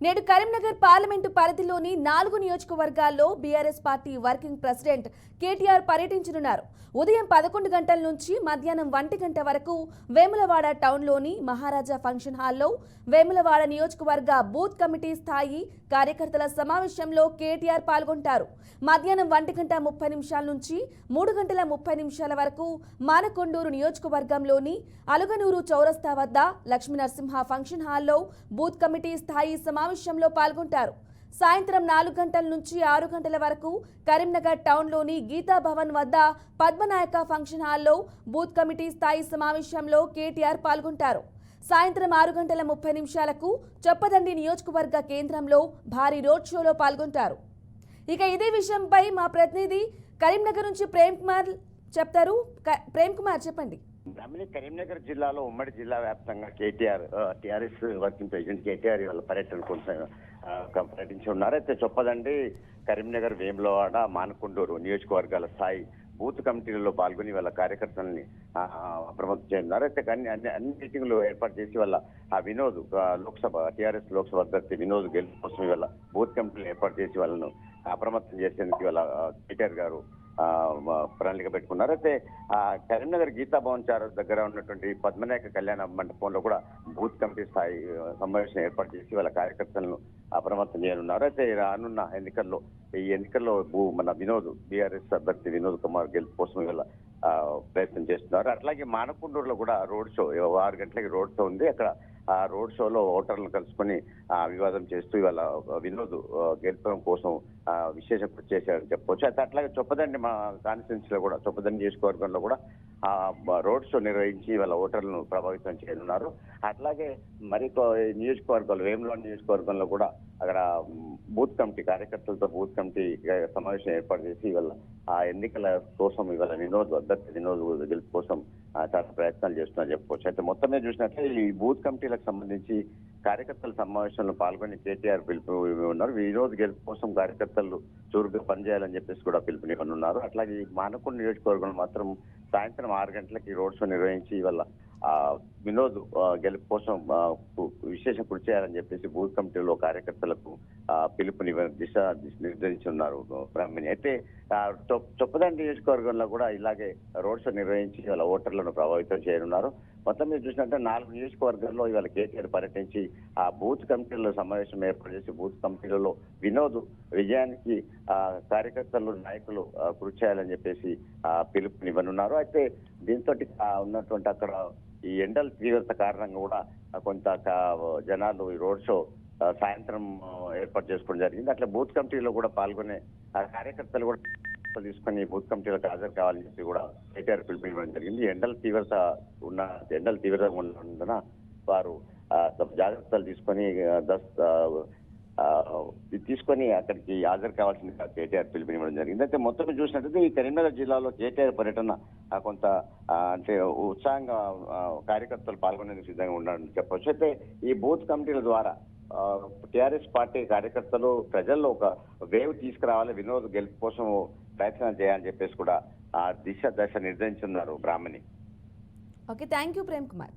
నేడు కరీంనగర్ పార్లమెంటు పరిధిలోని నాలుగు నియోజకవర్గాల్లో BRS party working president KTR పర్యటించనున్నారు. ఉదయం పదకొండు గంటల నుంచి మధ్యాహ్నం ఒంటి గంట వరకు వేములవాడ టౌన్లోని మహారాజా ఫంక్షన్ హాల్లో వేములవాడ నియోజకవర్గ బూత్ కమిటీ స్థాయి కార్యకర్తల సమావేశంలో కేటీఆర్ పాల్గొంటారు. మధ్యాహ్నం ఒంటి గంట ముప్పై నిమిషాల నుంచి మూడు గంటల ముప్పై నిమిషాల వరకు మానకొండూరు నియోజకవర్గంలోని అలుగనూరు చౌరస్తా వద్ద లక్ష్మీనరసింహ ఫంక్షన్ హాల్లో బూత్ కమిటీ స్థాయి సమావేశంలో పాల్గొంటారు. సాయంత్రం నాలుగు గంటల నుంచి ఆరు గంటల వరకు కరీంనగర్ టౌన్లోని గీతా భవన్ వద్ద పద్మనాయక ఫంక్షన్ హాల్లో బూత్ కమిటీ స్థాయి సమావేశంలో కేటీఆర్ పాల్గొంటారు. సాయంత్రం ఆరు గంటల ముప్పై నిమిషాలకు చొప్పదండి నియోజకవర్గ కేంద్రంలో భారీ రోడ్ షోలో పాల్గొంటారు. ఇక ఇదే విషయంపై మా ప్రతినిధి కరీంనగర్ నుంచి ప్రేమ్ కుమార్ చెప్తారు. ప్రేమ్ కుమార్ చెప్పండి. బ్రాహ్మణి కరీంనగర్ జిల్లాలో ఉమ్మడి జిల్లా వ్యాప్తంగా KTR TRS working president KTR వాళ్ళ పర్యటన కోసం పర్యటించి ఉన్నారు అయితే చొప్పదండి కరీంనగర్ వేములవాడ మానకొండూరు నియోజకవర్గాల స్థాయి బూత్ కమిటీలలో పాల్గొని వాళ్ళ కార్యకర్తలని అప్రమత్తం చేస్తున్నారు. అయితే కానీ అన్ని అన్ని మీటింగ్లు ఏర్పాటు చేసి వాళ్ళ ఆ వినోద్ లోక్సభ టిఆర్ఎస్ లోక్సభ అభ్యర్థి వినోద్ గెలుపు కోసం ఇవాళ బూత్ కమిటీలు ఏర్పాటు చేసి వాళ్ళను అప్రమత్తం చేసేందుకు ఇవాళ కేటీఆర్ గారు ప్రణాళిక పెట్టుకున్నారు. అయితే ఆ, కరీంనగర్ గీతా భవన్ చార్ దగ్గర ఉన్నటువంటి పద్మనాయక కళ్యాణ మండపంలో కూడా బూత్ కమిటీ స్థాయి సమావేశం ఏర్పాటు చేసి వాళ్ళ కార్యకర్తలను అప్రమత్తం చేయనున్నారు. అయితే రానున్న ఎన్నికల్లో ఈ ఎన్నికల్లో భూ- మన వినోద్ బీఆర్ఎస్ అభ్యర్థి వినోద్ కుమార్ గెలుపు కోసం వీళ్ళ ప్రయత్నం చేస్తున్నారు. అట్లాగే మానకొండూరులో కూడా రోడ్ షో ఆరు గంటలకి రోడ్ షో ఉంది. అక్కడ ఆ రోడ్ షోలో ఓటర్లను కలుసుకొని వివాదం చేస్తూ ఇవాళ వినోద్ గెలుపడం కోసం విశేష కృషి చేశారని చెప్పవచ్చు అయితే అట్లాగే చొప్పదండి మా కాన్స్టిట్యున్సీలో కూడా చొప్పదండి నియోజకవర్గంలో కూడా ఆ, రోడ్ షో నిర్వహించి వాళ్ళ ఓటర్లను ప్రభావితం చేయనున్నారు. అట్లాగే మరి కొ- నియోజకవర్గాలు వేములవాడ నియోజకవర్గంలో కూడా అక్కడ బూత్ కమిటీ కార్యకర్తలతో బూత్ కమిటీ సమావేశం ఏర్పాటు చేసి ఇవాళ ఆ ఎన్నికల కోసం ఇవాళ వినోద్ అభ్యర్థి వినోద్ గెలుపు కోసం చాలా ప్రయత్నాలు చేస్తున్నారు చెప్పుకోవచ్చు. అయితే మొత్తం మీద చూసినట్లయితే ఈ బూత్ కమిటీలకు సంబంధించి కార్యకర్తల సమావేశంలో పాల్గొని కేటీఆర్ పిలుపు ఉన్నారు వినోద్ గెలుపు కోసం కార్యకర్తలు చురుగ్గా పనిచేయాలని చెప్పేసి కూడా పిలుపునివ్వనున్నారు. అట్లాగే ఈ మానకొండ నియోజకవర్గంలో మాత్రం సాయంత్రం ఆరు గంటలకి రోడ్ షో నిర్వహించి ఇవాళ వినోద్ గెలుపు కోసం విశేష కృషి చేయాలని చెప్పేసి బూత్ కమిటీలో కార్యకర్తలకు పిలుపుని దిశ దిశ నిర్ధరించున్నారు బ్రాహ్మణి. అయితే చొప్పదండి నియోజకవర్గంలో కూడా ఇలాగే రోడ్ షో నిర్వహించి వాళ్ళ ఓటర్లను ప్రభావితం చేయనున్నారు. మొత్తం మీరు చూసినట్టే నాలుగు నియోజకవర్గాల్లో ఇవాళ కేటీఆర్ పర్యటించి ఆ బూత్ కమిటీల్లో సమావేశం ఏర్పాటు చేసి బూత్ కమిటీలలో వినోద్ విజయానికి కార్యకర్తలు నాయకులు కృషి చేయాలని చెప్పేసి పిలుపునివ్వనున్నారు. అయితే దీంతో ఉన్నటువంటి అక్కడ ఈ ఎండల తీవ్రత కారణంగా కూడా కొంత జనాలు ఈ రోడ్ షో సాయంత్రం ఏర్పాటు చేసుకోవడం జరిగింది. అట్లా బూత్ కమిటీలో కూడా పాల్గొనే ఆ కార్యకర్తలు కూడా తీసుకొని బూత్ కమిటీలకు హాజరు కావాలని చెప్పి కూడా కేటీఆర్ పిలిపించడం జరిగింది. ఎండల తీవ్రత ఉన్న ఎండల తీవ్రత ఉన్నందున వారు తమ జాగ్రత్తలు తీసుకొని దస్ తీసుకొని అక్కడికి హాజరు కావాల్సిందిగా కేటీఆర్ పిలుపునివ్వడం జరిగింది. అయితే మొత్తం మీద చూసినట్లయితే ఈ కరీంనగర్ జిల్లాలో కేటీఆర్ పర్యటన కొంత అంటే ఉత్సాహంగా కార్యకర్తలు పాల్గొనేందుకు సిద్ధంగా ఉన్నారని చెప్పవచ్చు అయితే ఈ బూత్ కమిటీల ద్వారా టిఆర్ఎస్ పార్టీ కార్యకర్తలు ప్రజల్లో ఒక వేవ్ తీసుకురావాలి వినోద్ గెలుపు కోసం ప్రయత్నం చేయాలని చెప్పేసి కూడా ఆ దిశ దశ నిర్ణయించున్నారు Brahmani. Okay thank you Prem Kumar.